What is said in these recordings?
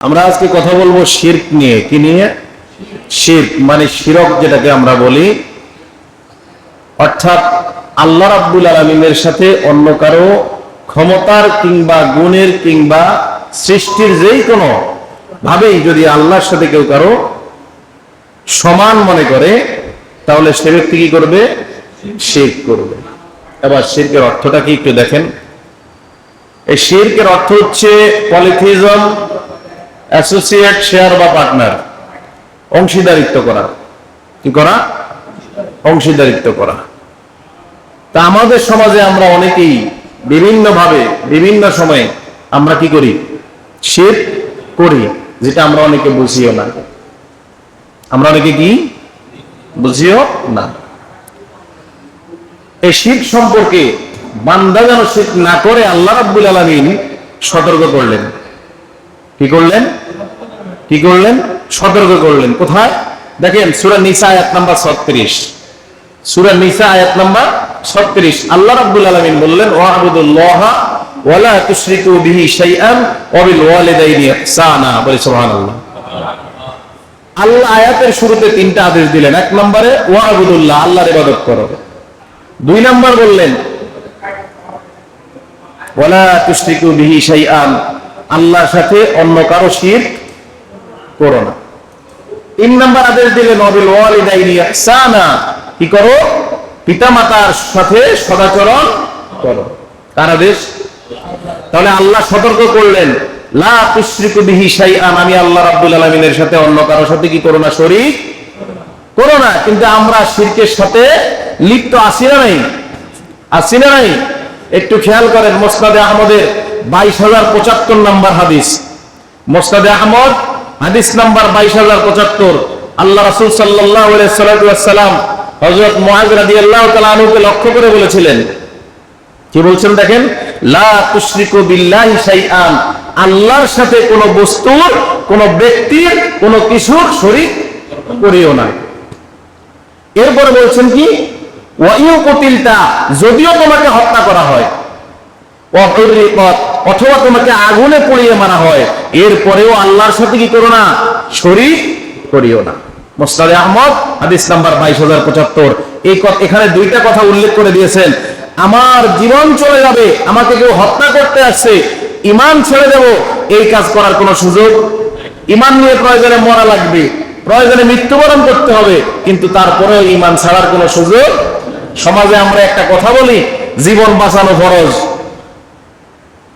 আমরা আজকে কথা বলব শির্ক নিয়ে। কি নিয়ে? শির্ক মানে শিরক যেটাকে আমরা বলি। অর্থাৎ আল্লাহ রাব্বুল আলমিনের সাথে অন্য কারও ক্ষমতার কিংবা গুণের কিংবা সৃষ্টির যেই কোনো ভাবেই যদি আল্লাহর সাথে কেউ কারও সমান মনে করে, তাহলে সে ব্যক্তি কি করবে? শির্ক করবে। এবার শির্কের অর্থটা কি একটু দেখেন। এই শির্কের অর্থ হচ্ছে পলিথিজম অ্যাসোসিয়েট শেয়ার বা পার্টনার, অংশীদারিত্ব করা। কি করা? অংশীদারিত্ব করা। তা আমাদের সমাজে আমরা অনেকেই বিভিন্ন ভাবে বিভিন্ন সময়ে আমরা কি করি? শির করি, যেটা আমরা অনেকে বুঝিও না। আমরা অনেকে কি? বুঝিও না। এই শীত সম্পর্কে বান্দা যেন শীত না করে আল্লাহ রাব্বুল আলমিন সতর্ক করলেন। কি করলেন? কি করলেন? সতর্ক করলেন। কোথায়? দেখেন, সুরা নিসা আয়াত নাম্বার ছত্রিশ। সুরা নিসা আয়াত নাম্বার আল্লাহ বললেন বিল আল্লাহ আয়াতের শুরুতে তিনটা আদেশ দিলেন। এক নম্বরে আল্লাহর করো। দুই নাম্বার বললেন আল্লাহর সাথে অন্য কারও শিরক করো না। তিন নাম্বার আদেশ দিলেন অবিল কি করো? পিতামাতার সাথে সদাচরণ করো। কার আদেশ? তাহলে আল্লাহ সতর্ক করলেন, লা তুশরিকু বিহি শাইআন আমি আল্লাহ রাব্বুল আলামিনের সাথে অন্য কারোর সাথে কি করো না, শরীক করো না। কিন্তু আমরা শিরকের সাথে লিপ্ত আছি না নাই? আছি না নাই? একটু খেয়াল করেন মোসনাদে আহমদের বাইশ হাদিস। মোসনাদে আহমদ, হাদিস বাইশ হাজার পঁচাত্তর। আল্লাহ রাসুল সাল্লাম হজরত লক্ষ্য করে বলেছিলেন। কি বলছেন দেখেন? আল্লাহর সাথে কোন বস্তুর, কোন ব্যক্তির, কোন কিছুর শরীক করিও না। এরপরে বলছেন কি? যদিও তোমাকে হত্যা করা হয়। অথবা তোমাকে আগুনে পুড়িয়ে মারা হয়। এরপরেও আল্লাহর সাথে কি করো না, শরীক করিও না। মোস্তাদে আহমদ, হাদিস নাম্বার বাইশ হাজার পঁচাত্তর। এই এখানে দুইটা কথা উল্লেখ করে দিয়েছেন। আমার জীবন চলে যাবে, আমাকে কেউ হত্যা করতে আসছে, ইমান ছেড়ে দেব, এই কাজ করার কোনো সুযোগ ইমান নিয়ে প্রয়োজনে মরা লাগবে, প্রয়োজনে মৃত্যুবরণ করতে হবে, কিন্তু তারপরেও ইমান ছাড়ার কোনো সুযোগ? সমাজে আমরা একটা কথা বলি, জীবন বাঁচানো ফরজ।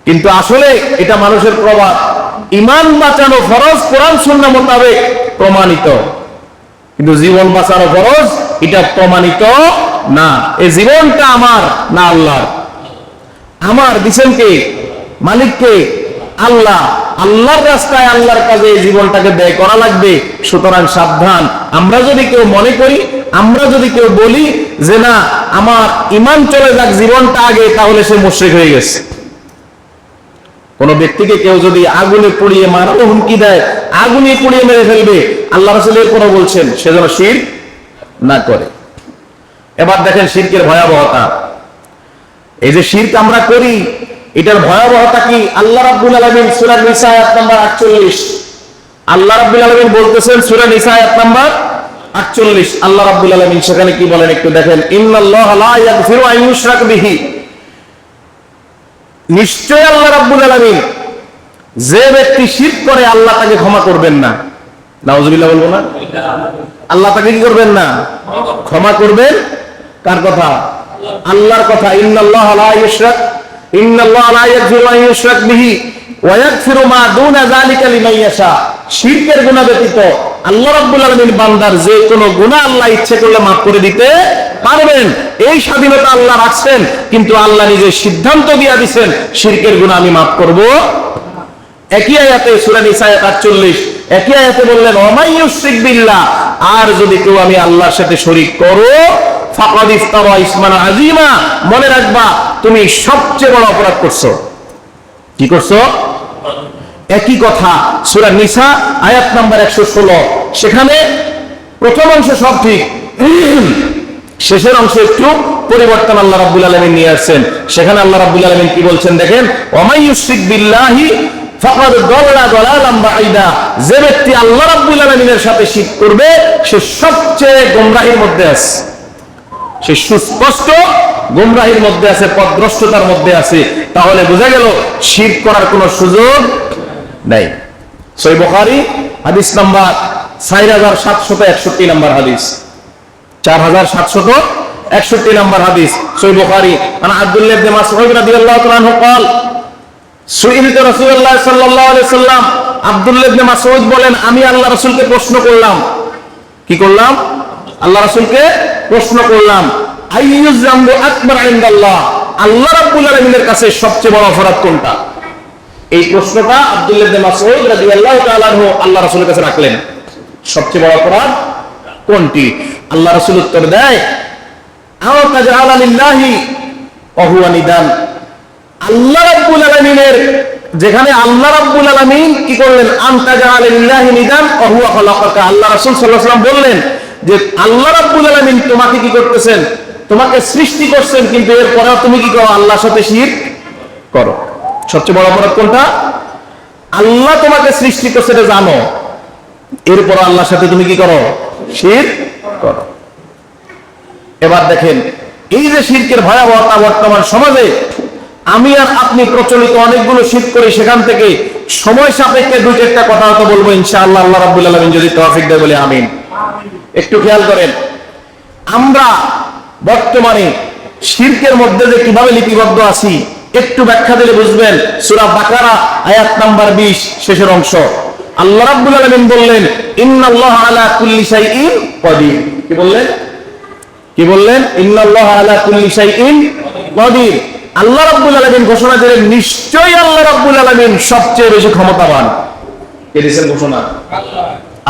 কিন্তু আসলে এটা মানুষের প্রবাদ। ইমান বাঁচানো ফরজ, কোরআন শূন্য মোতাবেক প্রমাণিত। কিন্তু জীবন বাঁচানো ফরজ, এটা প্রমাণিত না। এই জীবনটা আমার না আল্লাহর? আমার দিছেন কে? মালিককে আল্লাহ। আল্লাহর রাস্তায় আল্লাহর কাজে এই জীবনটাকে ব্যয় করা লাগবে। সুতরাং সাবধান। আমরা যদি কেউ মনে করি, আমরা যদি কেউ বলি যে না, আমার ইমান চলে যাক, জীবনটা আগে, তাহলে সে মুশ্রিক হয়ে গেছে। কোন ব্যক্তিকে কেউ যদি আগুনে পুড়িয়ে মারার হুমকি দেয়, আগুনে পুড়িয়ে মেরে ফেলবে, আল্লাহ রসুলের কোনো বলছেন, সে যেন শির না করে। এবার দেখেন শিরকের ভয়াবহতা। এই যে শির্ক আমরা করি, এটার ভয়াবহতা কি? আল্লাহ রাব্বুল আলামিন সূরা নিসা আয়াত নাম্বার 48 আল্লাহ রাব্বুল আলামিন বলতেছেন, সূরা নিসা আয়াত নাম্বার 48 আল্লাহ রাব্বুল আলামিন সেখানে কি বলেন একটু দেখেন, ইন্নাল্লাহ লা ইয়াগফিরু আন ইউশরাক বিহি। নিশ্চয় আল্লাহ রাব্বুল আলামিন যে ব্যক্তি শিরক করে, আল্লাহ তাকে ক্ষমা করবেন না। নাউজুবিল্লাহ বলব না? আল্লাহ তাকে কি করবেন না? ক্ষমা করবেন। কার কথা? আল্লাহর কথা। ইন্নাল্লাহ লা ইউশরাক, ইন্নাল্লাহ লা ইয়াগফিরু আন ইউশরাক বিহি, ওয়া ইয়াগফিরু মা দুনা যালিকা লিমান ইয়াশা। শিরকের গুনাহ ব্যতীত আল্লাহ রাব্বুল আলামিন বান্দার যে কোনো গুনাহ আল্লাহ ইচ্ছে করলে মাফ করে দিতে পারবেন। এই স্বাধীনতা আল্লাহ রাখছেন, কিন্তু আল্লাহ নিজে সিদ্ধান্ত দিয়া দিবেন শিরকের গুনাহ আমি মাফ করব। একই আয়াতে সূরা নিসা আয়াত 48 একই আয়াতে বললেন ওমাই ইউশরিক বিল্লাহ আর যদি কেউ আমি আল্লাহর সাথে শরীক করো, ফাকাদ ইফতারা ইসমান আযীমা, মনে রাখবা, তুমি সবচেয়ে বড় অপরাধ করছ। কি করছ? একই কথা, সূরা নিসা, আয়াত নাম্বার 116 সেখানে প্রথম অংশ সব ঠিক, শেষের অংশে একটু পরিবর্তন আল্লাহ নিয়ে আসছেন। সেখানে আল্লাহ কি বলছেন দেখেন বিল্লাহি যে ব্যক্তি আল্লাহ রাব্বুল সাথে শিরক করবে, সে সবচেয়ে গোমরাহির মধ্যে আছে। সে সুস্পষ্ট গুমরাহির মধ্যে আছে পথভ্রষ্টতার মধ্যে আছে। তাহলে বোঝা গেল, শিরক করার কোনো সুযোগ নেই সই বুখারী হাদিস নাম্বার চার হাজার সাতশত একষট্টি নাম্বার হাদিস চার হাজার সাতশত একষট্টি নাম্বার হাদিস সই বুখারী আন আব্দুল্লাহ ইবনে মাসউদ রাদিয়াল্লাহু তাআলা আনহু قال সুইলতে রাসূলুল্লাহ সাল্লাল্লাহু আলাইহি সাল্লাম আব্দুল্লাহ ইবনে মাসউদ বলেন আমি আল্লাহ রাসূলকে প্রশ্ন করলাম কি করলাম আল্লাহ রাসূলকে প্রশ্ন করলাম আইয়ুজ জামবু আকবার ইনদাল্লাহ আল্লাহ রাব্বুল আলামিনের কাছে সবচেয়ে বড় অপরাধ কোনটা এই প্রশ্নটা আব্দুল্লাহ আল্লাহ রাসূলের কাছে রাখলেন। সবচেয়ে বড় অপরাধ কোনটি? আল্লাহ রাসূল উত্তর দেয় আল্লাহ রাব্বুল যেখানে আল্লাহ রাব্বুল আলামিন কি করলেন? নিদান আল্লাহ বললেন যে, আল্লাহ রাব্বুল আলামিন তোমাকে কি করতেছেন? তোমাকে সৃষ্টি করছেন, কিন্তু এরপরেও তুমি কি করো? আল্লাহর সাথে শিরক করো। সবচেয়ে বড় অপরাধ কোনটা? আল্লাহ তোমাকে সৃষ্টি করছে, এটা জানো। এরপর আল্লাহর সাথে তুমি কি করো? শির করো। এবার দেখেন, এই যে শিরকের ভয়াবহতা বর্তমান সমাজে, আমি আর আপনি প্রচলিত অনেকগুলো শীত করি, সেখান থেকে সময় সাপেক্ষে দুই চারটা কথা হয়তো বলব, ইনশাআল্লাহ আল্লাহ রাব্বুল আলামিন যদি তৌফিক দেয় বলে, আমিন। একটু খেয়াল করেন, আমরা বর্তমানে শিরকের মধ্যে যে কীভাবে লিপিবদ্ধ আছি একটু ব্যাখ্যা দিলে বুঝবেন। সূরা বাকারা, আয়াত নাম্বার 20 শেষের অংশ। আল্লাহ রাব্বুল আলামিন বললেন, ইন্নাল্লাহা আলা কুল্লি শাইইন কদির। কি বললেন? কি বললেন? ইন্নাল্লাহ আলা কুল্লি শাইইন কদির। আল্লাহ রাব্বুল আলামিন ঘোষণা দিলেন, নিশ্চয়ই আল্লাহ রাব্বুল আলামিন সবচেয়ে বেশি ক্ষমতাবান। কে দিয়েছেন ঘোষণা?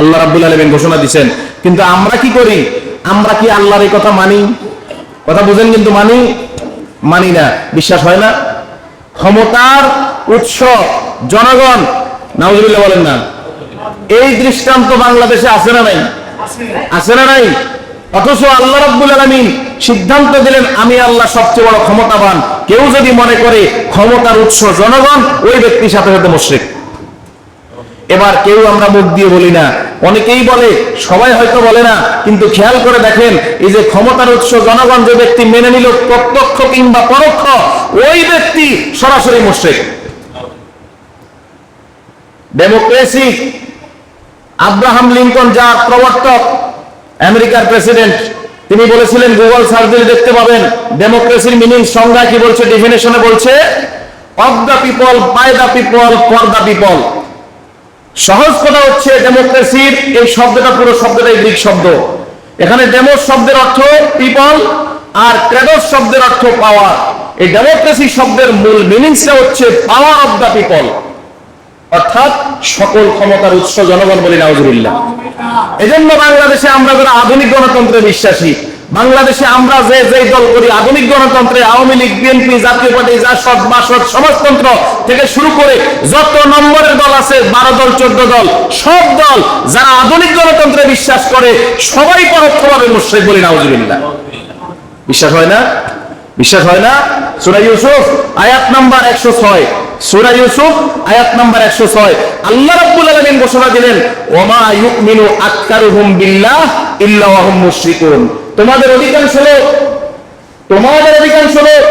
আল্লাহ রাব্বুল আলামিন ঘোষণা দিবেন কিন্তু আমরা কি করি? আমরা কি আল্লাহর এই কথা মানি? কথা বুঝেন কিন্তু মানি? মানি না। বিশ্বাস হয় না? ক্ষমতার উৎস, জনগণ, নাউজুবিল্লাহ বলেন না। এই দৃষ্টান্ত বাংলাদেশে আছে না নাই? আছে না নাই? অথচ আল্লাহ রাব্বুল আলামিন সিদ্ধান্ত দিলেন, আমি আল্লাহ সবচেয়ে বড় ক্ষমতাবান। কেউ যদি মনে করে ক্ষমতার উৎস জনগণ, ওই ব্যক্তির সাথে সাথে মুশরিক। এবার কেউ আমরা মুখ দিয়ে বলি না। অনেকেই বলে, সবাই হয়তো বলে না, কিন্তু খেয়াল করে দেখেন, এই যে ক্ষমতার উৎস জনগণ যে ব্যক্তি মেনে নিল প্রত্যক্ষ কিংবা পরোক্ষ, ওই ব্যক্তি সরাসরি মুশরিক। ডেমোক্রেসি আব্রাহাম লিঙ্কন যার প্রবর্তক, আমেরিকার প্রেসিডেন্ট, তিনি বলেছিলেন গুগল সার্চ দিলে দেখতে পাবেন ডেমোক্রেসির মিনিং সংজ্ঞা কি বলছে ডিফিনেশনে বলছে of the people by the people for the people সহজ কথা হচ্ছে ডেমোক্রেসির এই শব্দটা পুরো শব্দটাই গ্রিক শব্দ। এখানে ডেমোস শব্দের অর্থ পিপল আর ক্রেডোস শব্দের অর্থ পাওয়ার এই ডেমোক্রেসি শব্দের মূল মিনিংসটা হচ্ছে পাওয়ার অফ দ্য পিপল অর্থাৎ সকল ক্ষমতার উৎস জনগণ বলি নাউজুবিল্লাহ। এজন্য বাংলাদেশে আমরা যারা আধুনিক গণতন্ত্রে বিশ্বাসী বাংলাদেশে আমরা যে যে দল করি, আধুনিক গণতন্ত্রে আওয়ামী লীগ, বিএনপি, জাতীয় পার্টি জাসদ বাসদ সমাজতন্ত্র থেকে শুরু করে যত নম্বরের দল আছে, বারো দল, চোদ্দ দল, সব দল যারা আধুনিক গণতন্ত্রে বিশ্বাস করে, সবাই পরোক্ষভাবে মুশ্রিক বলি নাউজুবিল্লাহ। বিশ্বাস হয় না? বিশ্বাস হয় না? সুরা ইউসুফ, আয়াত নাম্বার একশো ছয়। সুরা ইউসুফ, আয়াত নাম্বার একশো ছয়। আল্লাহ রাব্বুল আলামিন ঘোষণা দিলেন, ওমা ইউমিনু আকতারুহুম বিল্লাহ ইল্লা ওয়া হুম মুশরিকুন। তোমাদের অধিকাংশ লোক, তোমাদের অধিকাংশ লোক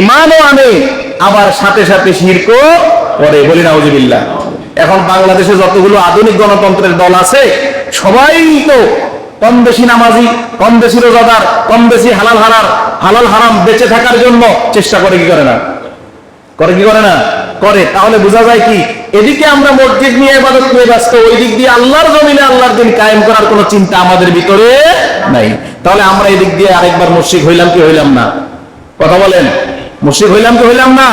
ইমানও আনে, আবার সাথে সাথে শিরকও করে। বলি নাউজুবিল্লাহ। এখন বাংলাদেশে যতগুলো আধুনিক গণতন্ত্রের দল আছে, সবাই তো কম বেশি নামাজি, কম বেশি রোজাদার, কম বেশি হালাল হারার হালাল হারাম বেঁচে থাকার জন্য চেষ্টা করে কি করে না? করে কি করে না? করে, তাহলে বোঝা যায় কি? এদিকে আমরা মসজিদ নিয়ে ইবাদত নিয়ে ব্যস্ত ওই দিক দিয়ে আল্লাহর জমিনে আল্লাহর দিন কায়েম করার কোনো চিন্তা আমাদের ভিতরে নাই। তাহলে আমরা এদিক দিয়ে আরেকবার মুশরিক হইলাম কি হইলাম না? কথা বলেন, মুশরিক হইলাম কি হইলাম না?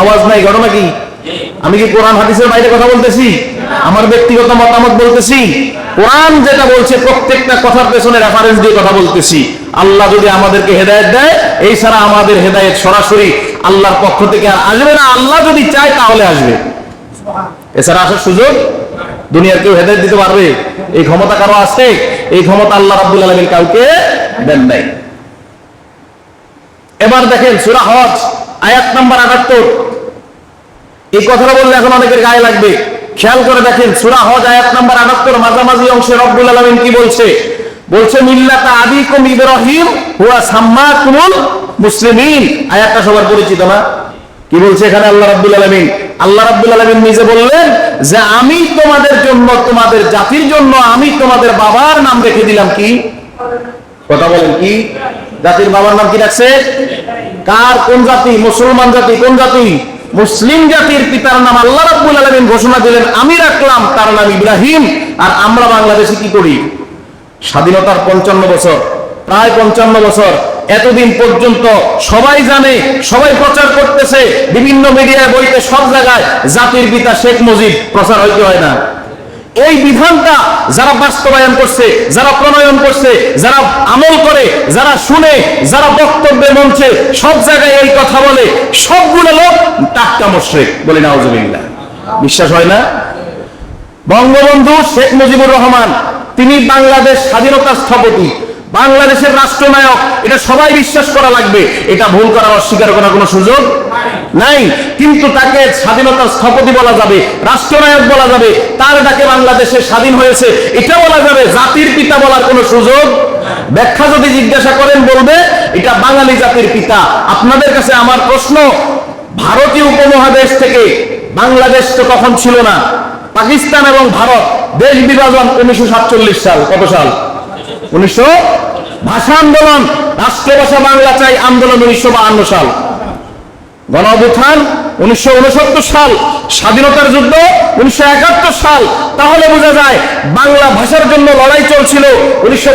আওয়াজ নাই, ঘটনা কি? আমি কি কোরআন, হাদিসের বাইরে কথা বলতেছি? আমার ব্যক্তিগত মতামত বলতেছি? কোরআন যেটা বলছে, প্রত্যেকটা কথার পেছনে রেফারেন্স দিয়ে কথা বলতেছি। আল্লাহ যদি আমাদেরকে হেদায়েত দেয়, এই ছাড়া আমাদের হেদায়েত সরাসরি আল্লাহর পক্ষ থেকে আর আসবে না। আল্লাহ যদি চায়, তাহলে আসবে। এছাড়া আসার সুযোগ? দুনিয়ার কেউ হেদায়েত দিতে পারবে? এই ক্ষমতা কারও আছে? এই ক্ষমতা আল্লাহ রাব্বুল আলামিন কাউকে দেন নাই। এবার দেখেন সূরা হজ, আয়াত নাম্বার 78 এই কথাটা বললে এখন অনেকের গায়ে লাগবে। খেয়াল করে দেখেন, সূরা হজ, আয়াত নাম্বার 78 মাঝামাঝি অংশে রব্বুল আলামিন কি বলছে? বলছে, মিল্লাতা আবিকুম ইব্রাহিম হুয়া সাম্মা সাম্মাকুমুল মুসলিমিন, আয়াতটা সবার পরিচিত না। কি বলছে এখানে আল্লাহ রাব্বুল আলামিন? আল্লাহ রাব্বুল আলামিন নিজে বললেন যে, আমি তোমাদের জন্য, তোমাদের জাতির জন্য, আমি তোমাদের বাবার নাম রেখে দিলাম কি? কথা বলেন কি? জাতির বাবার নাম কি রাখছে? কার? কোন জাতি? মুসলমান জাতি? কোন জাতি? মুসলিম জাতির পিতার নাম আল্লাহ রাব্বুল আলামিন ঘোষণা দিলেন, আমি রাখলাম তার নাম ইব্রাহিম, আর আমরা বাংলাদেশে কি করি? স্বাধীনতার পঞ্চান্ন বছর, প্রায় পঞ্চান্ন বছর এতদিন পর্যন্ত সবাই জানে, সবাই প্রচার করতেছে, বিভিন্ন মিডিয়ায় বইতে সব জায়গায় জাতির পিতা শেখ মুজিব প্রচার হইতে হয় না। এই বিধানটা যারা বাস্তবায়ন করছে, যারা প্রণয়ন করছে, যারা আমল করে, যারা শুনে, যারা বক্তব্যের মঞ্চে সব জায়গায় এই কথা বলে, সবগুলো লোক টাটকা মোশরেক বলে নাউজুবিল্লাহ। বিশ্বাস হয় না? বঙ্গবন্ধু শেখ মুজিবুর রহমান, তিনি বাংলাদেশ স্বাধীনতার স্থপতি। বাংলাদেশের রাষ্ট্রনায়ক, এটা সবাই বিশ্বাস করা লাগবে। এটা ভুল করার অস্বীকার করার কোনো সুযোগ নাই। কিন্তু তাকে স্বাধীনতার স্থপতি বলা যাবে, রাষ্ট্রনায়ক বলা যাবে, তার ডাকে বাংলাদেশে স্বাধীন হয়েছে, এটা বলা যাবে, জাতির পিতা বলার কোনো সুযোগ ব্যাখ্যা যদি জিজ্ঞাসা করেন, বলবে, এটা বাঙালি জাতির পিতা। আপনাদের কাছে আমার প্রশ্ন, ভারতীয় উপমহাদেশ থেকে বাংলাদেশ তো তখন ছিল না। পাকিস্তান এবং ভারত, দেশ বিভাজন উনিশশো সাতচল্লিশ সাল, কত সাল? উনিশশো ভাষা আন্দোলন রাষ্ট্রভাষা বাংলা চাই আন্দোলন উনিশশো বাহান্ন সাল। গণ অভ্যুত্থান উনিশশো উনসত্তর সাল, স্বাধীনতার যুদ্ধ উনিশশো একাত্তর সাল। তাহলে বোঝা যায় বাংলা ভাষার জন্য লড়াই চলছিল উনিশশো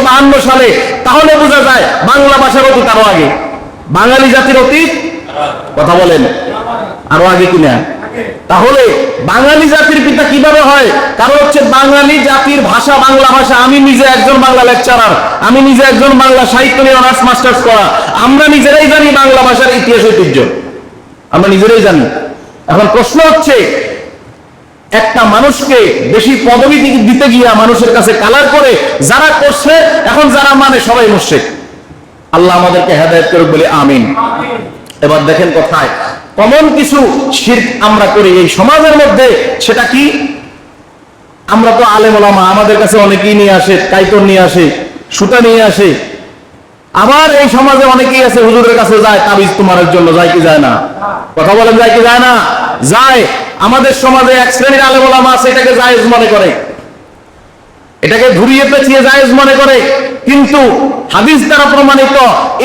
সালে। তাহলে বোঝা যায় বাংলা ভাষার অতীত আরও আগে। বাঙালি জাতির অতীত কথা বলেন। আরও আগে কিনা? তাহলে বাঙালি জাতির পিতা কীভাবে হয়? কারণ হচ্ছে বাঙালি জাতির ভাষা বাংলা ভাষা। আমি নিজে একজন বাংলা লেকচারার আমি নিজে একজন বাংলা সাহিত্য নিয়ে অনার্স মাস্টার্স করা। আমরা নিজেরাই জানি বাংলা ভাষার ইতিহাস ঐতিহ্য। আমরা নিজেরাই জানি। এখন প্রশ্ন হচ্ছে, একটা মানুষকে বেশি পদবি দিতে গিয়া মানুষের কাছে কালার করে যারা করছে, এখন যারা মানে সবাই মুর্শেক আল্লাহ আমাদেরকে হেদায়ত করুক বলে আমিন। এবার দেখেন কোথায়, কমন কিছু শির্ক আমরা করি এই সমাজের মধ্যে, সেটা কি? আমরা তো আলেম ওলামা আমাদের কাছে অনেকেই নিয়ে আসে কাইতর নিয়ে আসে, সুতা নিয়ে আসে। আবার এই সমাজে অনেকেই আছে, হুজুরের কাছে যায়, তাবিজ তোমার জন্য যায় কি যায় না? কথা বলেন, যায় কি যায় না? যায়। আমাদের সমাজে এক শ্রেণির আলেম ওলামা আছে, এটাকে জায়েজ মনে করে। এটাকে ঘুরিয়ে পেঁচিয়ে জায়েজ মনে করে। কিন্তু হাদিস দ্বারা প্রমাণিত,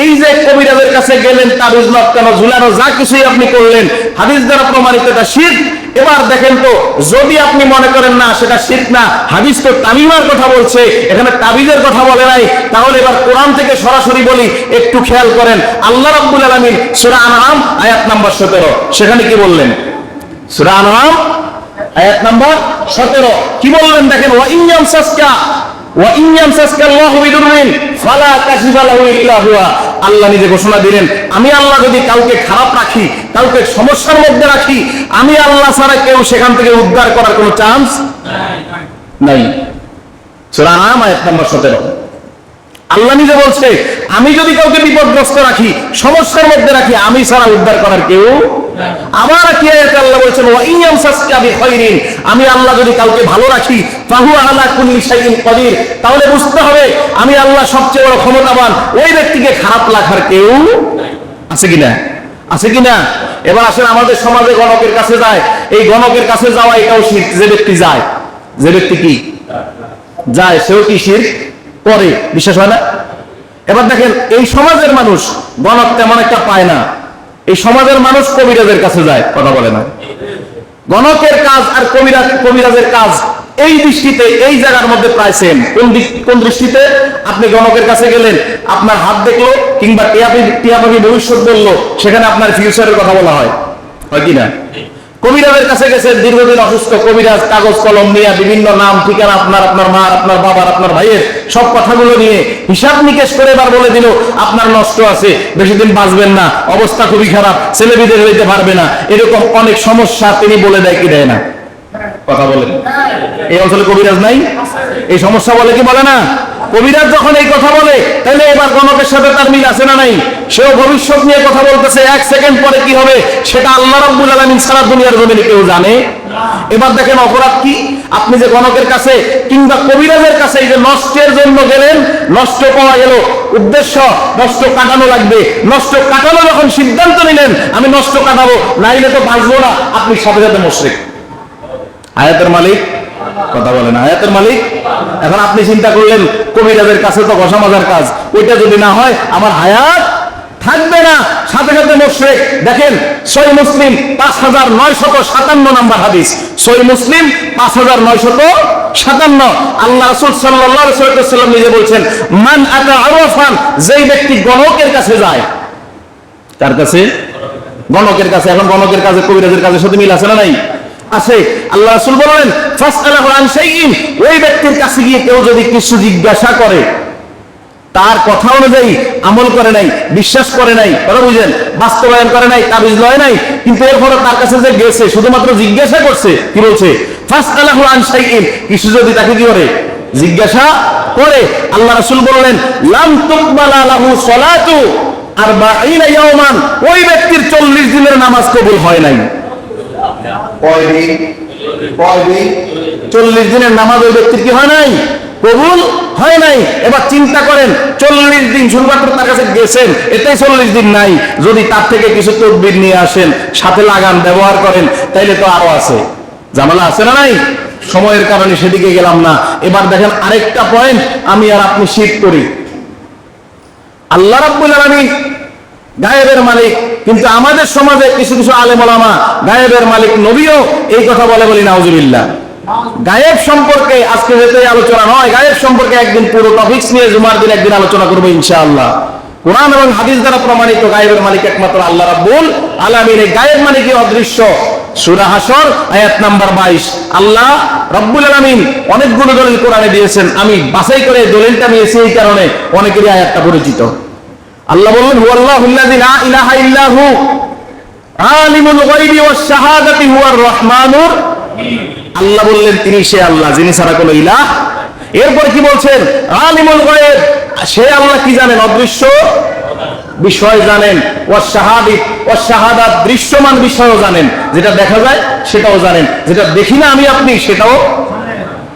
এই যে কবিরাজের কাছে গেলেন তাবিজ লটকানো ঝুলানো যা কিছুই আপনি করলেন, হাদিস দ্বারা প্রমাণিত এটা শীত এবার দেখেন তো, যদি আপনি মনে করেন না, সেটা শীত না, হাদিস তো তামিমার কথা বলছে, এখানে তাবিজের কথা বলে নাই, তাহলে এবার কোরআন থেকে সরাসরি বলি, একটু খেয়াল করেন, আল্লাহ রাব্বুল আলামিন সূরা আনআম, আয়াত নাম্বার 17 সেখানে কি বললেন? সূরা আনআম আয়াত নাম্বার 17 কি বললেন দেখেন ওয়া ইনয়াম সাসকা আল্লাহু নিজে ঘোষণা দিলেন, আমি আল্লাহ যদি কাউকে খারাপ রাখি, কাউকে সমস্যার মধ্যে রাখি, আমি আল্লাহ ছাড়া কেউ সেখান থেকে উদ্ধার করার কোনো চান্স নাই। সূরা আনআম আয়াত নাম্বার 17 আল্লাহ নিজে বলছে আমি যদি কাউকে বিপদগ্রস্ত রাখি, সমস্যার মধ্যে রাখি, আমি ছাড়া উদ্ধার করার কেউ আবার কি আল্লাহ বলছেন আমি আল্লাহ যদি কাউকে ভালো রাখি ফাহু আলা কুল্লি তাহলে বুঝতে হবে আমি আল্লাহ সবচেয়ে বড় ক্ষমতাবান। ওই ব্যক্তিকে খারাপ রাখার কেউ আছে কিনা? আছে কিনা? এবার আসেন আমাদের সমাজে গণকের কাছে যায়। এই গণকের কাছে যাওয়া, এটাও শিরক যে ব্যক্তি যায়, যে ব্যক্তি কি? যায়, সেও কি শির? করে বিশ্বাস হয় না? এবার দেখেন, এই সমাজের মানুষ গণক তেমন একটা পায় না। এই সমাজের মানুষ কবিরাজের কাছে যায়, কথা বলে না। গণকের কাজ আর কবিরাজ কবিরাজের কাজ এই দৃষ্টিতে, এই জায়গার মধ্যে প্রায় সেম কোন কোন দৃষ্টিতে? আপনি গণকের কাছে গেলেন, আপনার হাত দেখল, কিংবা টিয়া টিয়া টিয়াপাখি ভবিষ্যৎ বলল, সেখানে আপনার ফিউচারের কথা বলা হয়। হয় কি না? কবিরাজের কাছে গেছেন দীর্ঘদিন অসুস্থ কবিরাজ, কাগজ, কলম নিয়ে, বিভিন্ন নাম, ঠিকানা, আপনার আপনার মার আপনার বাবার, আপনার ভাইয়ের সব কথাগুলো নিয়ে হিসাব নিকেশ করে এবার বলে দিল, আপনার নষ্ট আছে, বেশি দিন বাঁচবেন না, অবস্থা খুবই খারাপ ছেলে বিদেশ হইতে পারবে না। এরকম অনেক সমস্যা তিনি বলে দেয় কি দেয় না? কথা বলেন। এই অঞ্চলে কবিরাজ নাই? এই সমস্যা বলে কি বলে না? কবিরাজ যখন এই কথা বলে, তাহলে এবার গণকের সাথে তার মিল আছে না নাই? সেও ভবিষ্যৎ নিয়ে কথা বলতেছে, এক সেকেন্ড পরে কি হবে? সেটা আল্লাহ রাব্বুল আলামিন সারা দুনিয়ার জমিনে কেউ জানে? এবার দেখেন অপরাধ কি? আপনি যে গণকের কাছে কিংবা কবিরাজের কাছে এই যে নষ্টের জন্য গেলেন, নষ্ট পাওয়া গেল। উদ্দেশ্য, নষ্ট কাটানো লাগবে। নষ্ট কাটানো যখন সিদ্ধান্ত নিলেন, আমি নষ্ট কাটাবো, নাইলে তো বাঁচবো না। আপনি সাথে সাথে মুশরিক। আয়াতের মালিক কথা বলেন আয়াতের মালিক, এখন আপনি চিন্তা করলেন, কবিরাজের কাছে তো ঘষা মাজার কাজ। ওইটা যদি না হয়, আমার হায়াত থাকবে না। সাথে সাথে মুশরিক। দেখেন সই মুসলিম পাঁচ হাজার নয় শত সাতান্ন নাম্বার হাদিস। সই মুসলিম পাঁচ হাজার নয় শত সাতান্ন। আল্লাহ রসুল সাল্লাম নিজে বলছেন, মান আতা আরফান যেই ব্যক্তি গণকের কাছে যায়, তার কাছে গণকের কাছে, এখন গণকের কাছে, কবিরাজের কাছে সাথে মিল আছে না নাই? আছে। আল্লাহ রাসূল ফাসআলাহু ওই ব্যক্তির কাছে গিয়ে কেউ যদি কিছু জিজ্ঞাসা করে, তার কথা অনুযায়ী আমল করে নাই, বিশ্বাস করে নাই, কথা বুঝেন বাস্তবায়ন করে নাই, তাবিজ লয় নাই, কিন্তু এরপরে তার কাছে যে গেছে, শুধুমাত্র জিজ্ঞাসা করছে, কি বলছে? আন শাইইন। কিছু যদি তাকে কি করে জিজ্ঞাসা করে, আল্লাহ রাসূল বললেন, লাম তুকবালা লাহু সালাতু আরবাঈনা ইয়াওমান। ওই ব্যক্তির 40 দিনের নামাজ কবুল হয় নাই। কয়দিন কয়দিন চল্লিশ দিনের নামাজ ওই ব্যক্তির কি হয় নাই? কবুল হয় নাই। এবার চিন্তা করেন, চল্লিশ দিন শুধুমাত্র তার কাছে গেছেন এটাই চল্লিশ দিন নাই। যদি তার থেকে কিছু তদবির নিয়ে আসেন, সাথে লাগান, ব্যবহার করেন, তাইলে তো আরও আছে। জামালা আছে না নাই? সময়ের কারণে সেদিকে গেলাম না। এবার দেখেন আরেকটা পয়েন্ট আমি আর আপনি শীত করি। আল্লাহ গায়েবের মালিক, কিন্তু আমাদের সমাজে কিছু কিছু আলেম ওলামা গায়েবের মালিক নবীও এই কথা বলে বলি, নাউজুবিল্লাহ। গায়েব সম্পর্কে আজকে যেতে আলোচনা নয়, গায়েব সম্পর্কে একদিন পুরো টপিকস নিয়ে জুমার দিন একদিন আলোচনা করব ইনশাআল্লাহ। কোরআন এবং হাদিস দ্বারা প্রমাণিত গায়েবের মালিক একমাত্র আল্লাহ রাব্বুল আলামিন। এই গায়েব মালিকই অদৃশ্য সূরা হাসর আয়াত নাম্বার 22 আল্লাহ রব্বুল আলামিন অনেকগুলো দলিল কোরআনে দিয়েছেন। আমি বাছাই করে দলিলটা নিয়েছি, এই কারণে অনেকেরই আয়াতটা পরিচিত। আল্লাহ বললেন, হুয়াল্লাহু আল্লাযী লা ইলাহা ইল্লা হু। আলিমুল গায়বি ওয়াস শাহাদাতি হুয়ার রহমানুর আল্লাহ বললেন, তিনি সে আল্লাহ, যিনি ছাড়া কোনো ইলাহ। এরপর কি বলছেন? আলিমুল গায়ব। সে আল্লাহ কি জানেন? অদৃশ্য বিষয় জানেন। ওয়াস শাহাদি, ওয়াস শাহাদাত দৃশ্যমান বিষয়ও জানেন। যেটা দেখা যায়, সেটাও জানেন। যেটা দেখি না আমি আপনি, সেটাও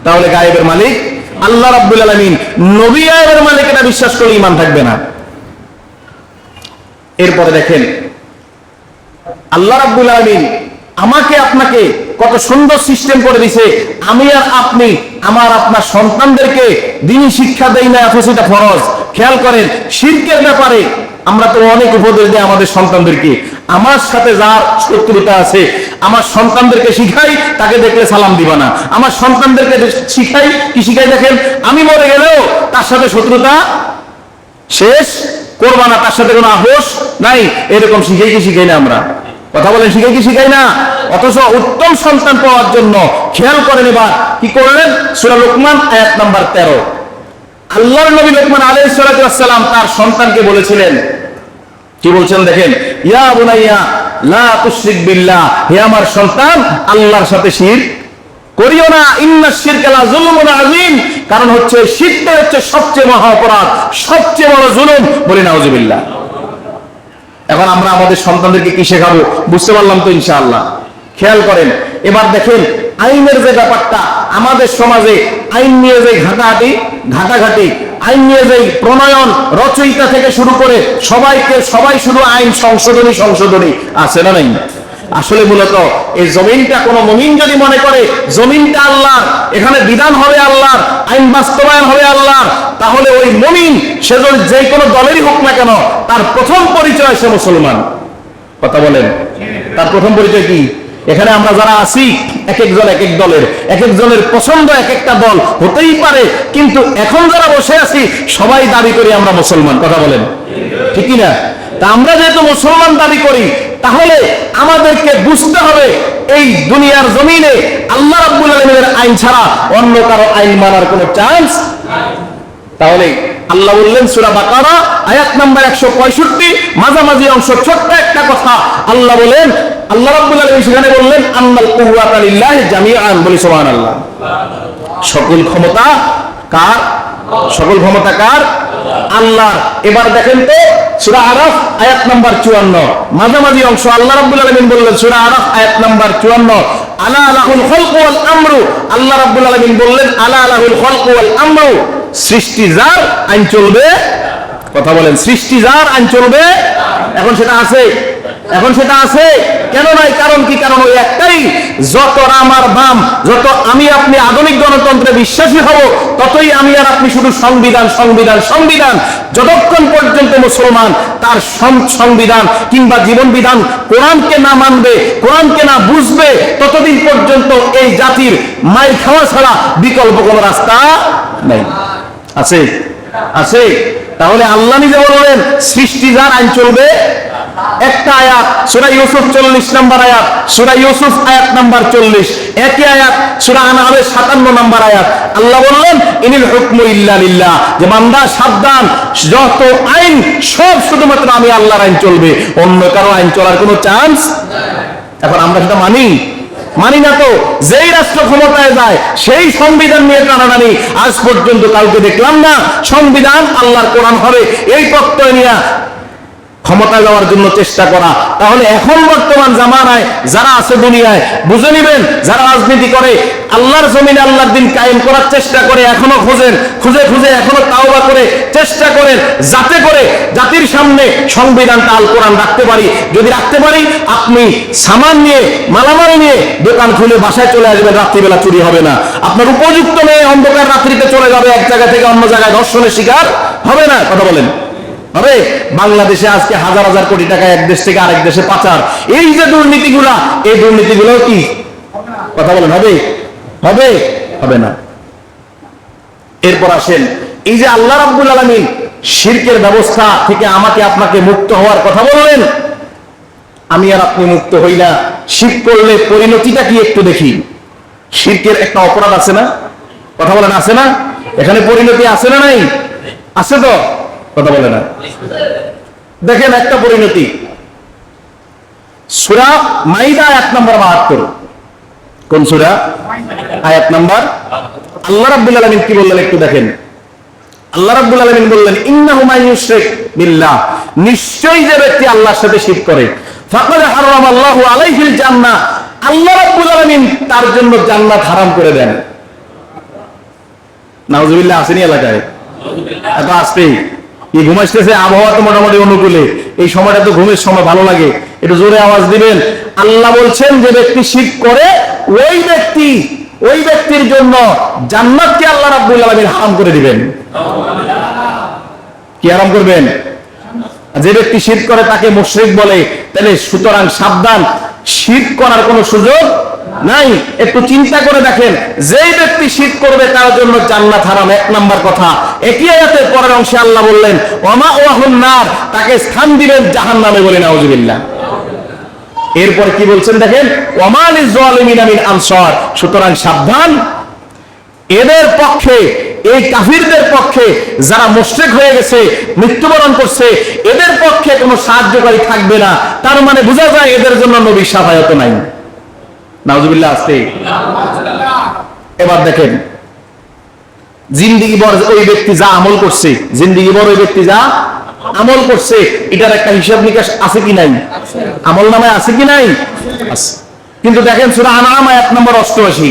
তাহলে গায়েবের মালিক আল্লাহ রাব্বুল আলামিন। নবী গায়েবের মালিক এটা বিশ্বাস করলে ঈমান থাকবে না। এরপরে দেখেন, আল্লাহ রাব্বুল আলামিন আমাকে আপনাকে কত সুন্দর সিস্টেম করে দিছে। আমি আর আপনি, আমার আপনার সন্তানদেরকে দিনই শিক্ষা দেই না, অথচ এটা ফরজ। খেয়াল করেন, শিরকের ব্যাপারে আমরা তো অনেক উপদেশ দিই আমাদের সন্তানদেরকে। আমার সাথে যার শত্রুতা আছে, আমার সন্তানদেরকে শিখাই, তাকে দেখলে সালাম দিবা না। আমার সন্তানদেরকে শিখাই, কি শিখাই দেখেন? আমি মরে গেলেও তার সাথে শত্রুতা শেষ। করবা না তার সাথে কোনো আপোষ নাই? এরকম শিখাই কি শিখাই না আমরা? কথা বলেন, শিখাই কি শিখাই না? অথচ উত্তম সন্তান পাওয়ার জন্য খেয়াল করেন এবার, কি করলেন? সুরা লোকমান, আয়াত নাম্বার তেরো। আল্লাহর নবী লোকমান সালাতু ওয়াসসালাম তার সন্তানকে বলেছিলেন, কি বলছেন দেখেন? ইয়া বুনাইয়া, লা তুশরিক বিল্লাহ, হে আমার সন্তান, আল্লাহর সাথে শিরক করিও না শিরকা কারণ হচ্ছে শিরকটা হচ্ছে সবচেয়ে মহা অপরাধ, সবচেয়ে বড় জুলুম। বলি নাউজুবিল্লাহ। এখন আমরা আমাদের সন্তানদেরকে কি শেখাবো? বুঝতে পারলাম তো ইনশাআল্লাহ। খেয়াল করেন, এবার দেখেন, আইনের যে ব্যাপারটা, আমাদের সমাজে আইন নিয়ে যে ঘাটাঘাটি ঘাটাঘাটি, আইন নিয়ে যে প্রণয়ন, রচয়িতা থেকে শুরু করে সবাইকে, সবাই শুধু আইন সংশোধনী সংশোধনী, আছে না নাই? আসলে মূলত এই জমিনটা কোন মমিন যদি মনে করে, জমিনটা আল্লাহর, এখানে বিধান হবে আল্লাহর, আইন বাস্তবায়ন হবে আল্লাহর, তাহলে ওই মমিন, সে যে কোনো দলেরই হোক না কেন, তার প্রথম পরিচয় সে মুসলমান। কথা বলেন। তার প্রথম পরিচয় কি? এখানে আমরা যারা আছি এক একজন এক এক দলের এক এক একজনের পছন্দ এক একটা দল হতেই পারে, কিন্তু এখন যারা বসে আছি, সবাই দাবি করি আমরা মুসলমান। কথা বলেন। ঠিকই না তা আমরা যেহেতু মুসলমান দাবি করি তাহলে আমাদেরকে বুঝতে হবে এই দুনিয়ার জমিনে আল্লাহ রাব্বুল আলামিনের আইন ছাড়া অন্য কারও আইন মানার কোনো চান্স তাহলে আল্লাহ বললেন, সুরা বাকারা, আয়াত নাম্বার একশো পঁয়ষট্টি, মাঝামাঝি অংশ, ছোট্ট একটা কথা। আল্লাহ বলেন, আল্লাহ রাব্বুল আলামিন সেখানে বললেন, আন্নাল কুওয়াতা লিল্লাহি জামিআন, বলি সুবহানাল্লাহ। সকল ক্ষমতা কার? সকল ক্ষমতা কার? আল্লাহর। এবার দেখেন তো, সূরা আরাফ, আয়াত নাম্বার 54 মাঝামাঝি অংশ, আল্লাহ রাব্বুল আলামিন বললেন, সূরা আরাফ, আয়াত নাম্বার 54 আলা লাহুল খালকু ওয়াল আমরু। আল্লাহ রাব্বুল আলামিন বললেন, আলা লাহুল খালকু ওয়াল আমরু। সৃষ্টি যার, আইন চলবে। কথা বলেন, সৃষ্টি যার, আইন চলবে। এখন সেটা আছে। এখন সেটা আছে। কেন নাই? কারণ কি? কারণ ওই একটাই। যত রাম আর বাম, যত আমি আপনি আধুনিক গণতন্ত্রে বিশ্বাসী হব, ততই আমি আর আপনি শুধু সংবিধান সংবিধান সংবিধান। যতক্ষণ পর্যন্ত মুসলমান তার সংবিধান কিংবা জীবন বিধান কোরআনকে না মানবে, কোরআনকে না বুঝবে, ততদিন পর্যন্ত এই জাতির মাইর খাওয়া ছাড়া বিকল্প কোনো রাস্তা নেই। আছে? আছে? তাহলে আল্লাহ নিজে বললেন সৃষ্টি যার আইন চলবে একটা আয়াত, সূরা ইউসুফ 40 নম্বর আয়াত, সূরা ইউসুফ আয়াত নাম্বার 40 একই আয়াত, সূরা আনআমের 57 নম্বর আয়াত। আল্লাহ বললেন, ইনিল হুকমু ইল্লা যে বান্দা সাবধান, যত আইন, সব শুধুমাত্র আমি আল্লাহর আইন চলবে। অন্য কারও আইন চলার কোনো চান্স এখন আমরা সেটা মানি? মানি না তো? যেই রাষ্ট্র ক্ষমতায় যায়, সেই সংবিধান নিয়ে টানাটানি। আজ পর্যন্ত কাউকে দেখলাম না, সংবিধান আল্লাহর কোরআন হবে। এই তত্ত্ব নিয়ে ক্ষমতা যাওয়ার জন্য চেষ্টা করা। তাহলে এখন বর্তমান জামানায় যারা আছে দুনিয়ায়, বুঝে নিবেন, যারা রাজনীতি করে, আল্লাহর জমিনে আল্লাহর দিন কায়েম করার চেষ্টা করে, এখনও খোঁজেন, খুঁজে খুঁজে এখনও তাওবা করে, চেষ্টা করেন, যাতে করে জাতির সামনে সংবিধানটা আল কোরআন রাখতে পারি। যদি রাখতে পারি, আপনি সামান নিয়ে, মালামাল নিয়ে দোকান খুলে বাসায় চলে আসবেন, রাত্রিবেলা চুরি হবে না। আপনার উপযুক্ত মেয়ে অন্ধকার রাত্রিতে চলে যাবে, এক জায়গা থেকে অন্য জায়গায় ধর্ষণের শিকার হবে না, কথা বলেন। হবে বাংলাদেশে আজকে হাজার হাজার কোটি টাকা এক দেশ থেকে আরেক দেশে পাচার। এই যে দুর্নীতিগুলা, এই দুর্নীতিগুলো কি? কথা বলেন, হবে? হবে? হবে না। এরপর আসেন, এই যে আল্লাহ রাব্বুল আলামিন শিরকের ব্যবস্থা থেকে আমাকে আপনাকে মুক্ত হওয়ার কথা বললেন, আমি আর আপনি মুক্ত হই না। শিরক করলে পরিণতিটা কি একটু দেখি? শিরকের একটা অপরাধ আছে না? কথা বলেন, আছে না? এখানে পরিণতি আছে না নাই? আছে তো? কথা বলে না। দেখেন একটা পরিণতি। সুরা মাইদা এক নম্বর বাহাত্তর কোন সুরা? আয়াত নাম্বার? আল্লাহ রাব্বুল আলামিন কি বললেন একটু দেখেন। আল্লাহ রাব্বুল আলামিন বললেন, ইন্নাহু মান ইউশরিক বিল্লাহ। নিশ্চয়ই যে ব্যক্তি আল্লাহর সাথে শিরক করে। ফাকাদ আলাইহিল আল্লাহ রাব্বুল তার জন্য জান্নাত হারাম করে দেন। নাউজুবিল্লাহ, আসেনি এলাকায়? এত আসতেই কি ঘুমাইতেছে আবহাওয়া তো মোটামুটি অনুকূলে। এই সময়টা তো ঘুমের সময় ভালো লাগে। একটু জোরে আওয়াজ দিবেন। আল্লাহ বলছেন যে ব্যক্তি শিখ করে, ওই ব্যক্তি, ওই ব্যক্তির জন্য জান্নাতকে আল্লাহ রাব্বুল আলামিন হারাম করে দিবেন। কি হারাম করবেন? যে ব্যক্তি শীত করে তাকে মুশরিক বলে, তাহলে সুতরাং সাবধান। শীত করার কোনো সুযোগ নাই। একটু চিন্তা করে দেখেন, যেই ব্যক্তি শীত করবে তার জন্য জান্নাত হারাম, এক নাম্বার কথা। একই আয়াতের পরের অংশে আল্লাহ বললেন, ওমা ওয়াহুন নার তাকে স্থান দিবেন জাহান্নামে বলে নাউজুবিল্লাহ। এরপর কি বলছেন দেখেন জালিমিন মিন আনসার সুতরাং সাবধান। এদের পক্ষে এই কাফিরদের পক্ষে যারা মুশরিক হয়ে গেছে, মৃত্যুবরণ করছে, এদের পক্ষে কোনো সাহায্যকারী থাকবে না। তার মানে বোঝা যায় এদের জন্য নবীর সাফায়ত নাই। নাউজুবিল্লাহ আসতে এবার দেখেন জিন্দিগি বর ওই ব্যক্তি যা আমল করছে জিন্দিগি বর ওই ব্যক্তি যা আমল করছে, এটার একটা হিসাব নিকাশ আছে কি নাই? আমল নামায় আছে কি নাই? কিন্তু দেখেন সুরা আনাম, আয়াত নম্বর অষ্টআশি।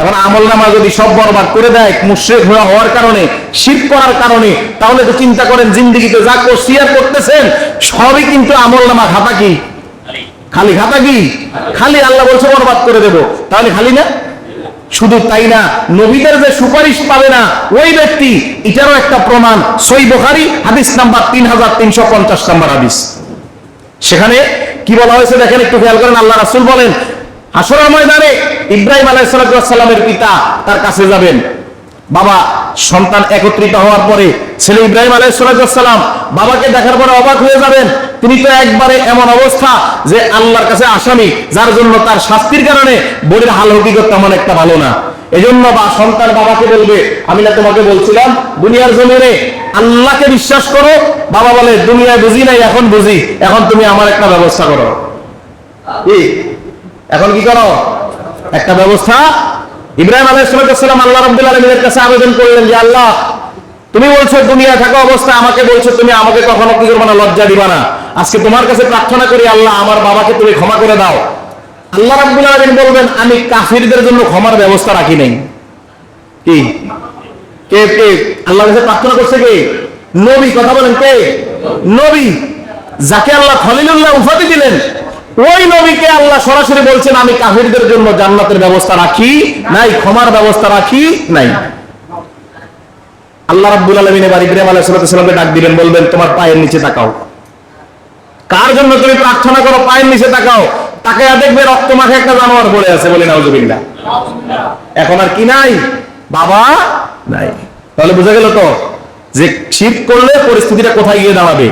এখন আমল নামা যদি সব বরবাদ করে দেয়, মুশ্রিক হওয়া হওয়ার কারণে শিরক করার কারণে, তাহলে তো চিন্তা করেন জিন্দিগিতে যা আর করতেছেন, সবই কিন্তু আমল নামা খাতা কি? খালি খাতা কি? খালি আল্লাহ বলছে বরবাদ করে দেব। তাহলে খালি না? শুধু তাই না, নবীদের যে সুপারিশ পাবে না, ওই ব্যক্তি, এটারও একটা প্রমাণ, সই বোখারি, হাদিস নাম্বার তিন হাজার তিনশো পঞ্চাশ নাম্বার হাদিস। সেখানে কি বলা হয়েছে দেখেন, একটু খেয়াল করেন, আল্লাহ রাসূল বলেন হাসরের ময়দানে ইব্রাহিম আলাইহিসসালামের পিতা তার কাছে যাবেন। বাবা সন্তান একত্রিত হওয়ার পরে ছেলে ইব্রাহিম আলাইসালাম বাবাকে দেখার পরে অবাক হয়ে যাবেন। তিনি তো একবারে এমন অবস্থা যে আল্লাহর কাছে আসামি, যার জন্য তার শাস্তির কারণে বড়ির হাল হকিকত তেমন একটা ভালো না। এজন্য বা সন্তান বাবাকে বলবে, আমি না তোমাকে বলছিলাম, দুনিয়ার জমিনে আল্লাহকে বিশ্বাস করো। বাবা বলে, দুনিয়ায় বুঝি নাই, এখন বুঝি। এখন তুমি আমার একটা ব্যবস্থা করো। এখন কি করো? একটা ব্যবস্থা। ইব্রাহিম আলাইসালাম আল্লাহ রব্দুল কাছে আবেদন করলেন যে, আল্লাহ, তুমি বলছো দুনিয়া থাকা অবস্থা, আমাকে বলছো তুমি আমাকে কখনো কি করবে না, লজ্জা দিবা না। আজকে তোমার কাছে প্রার্থনা করি, আল্লাহ, আমার বাবাকে তুমি ক্ষমা করে দাও। আল্লাহ রব্দুল আলমিন বলবেন, আমি কাফিরদের জন্য ক্ষমার ব্যবস্থা রাখি নাই। কি? কে কে? আল্লাহ কাছে প্রার্থনা করছে কে? নবী। কথা বলেন কে? নবী। যাকে আল্লাহ খলিলুল্লাহ উফাতি দিলেন ওই নবীকে আল্লাহ সরাসরি বলছেন, আমি কাফিরদের জন্য জান্নাতের ব্যবস্থা রাখি নাই, ক্ষমার ব্যবস্থা রাখি নাই। আল্লাহ রাব্বুল আলামিন এবার ইব্রাহিম আলাইহিস সালামকে ডাক দিবেন বলবেন তোমার পায়ের নিচে তাকাও। কার জন্য তুমি প্রার্থনা করো, পায়ের নিচে তাকাও? তাকে দেখবে রক্ত মাখে একটা জানোয়ার পড়ে আছে, বলি নাউজুবিল্লাহ এখন আর কি নাই? বাবা, নাই। তাহলে বোঝা গেল তো, যে শিব করলে পরিস্থিতিটা কোথায় গিয়ে দাঁড়াবে?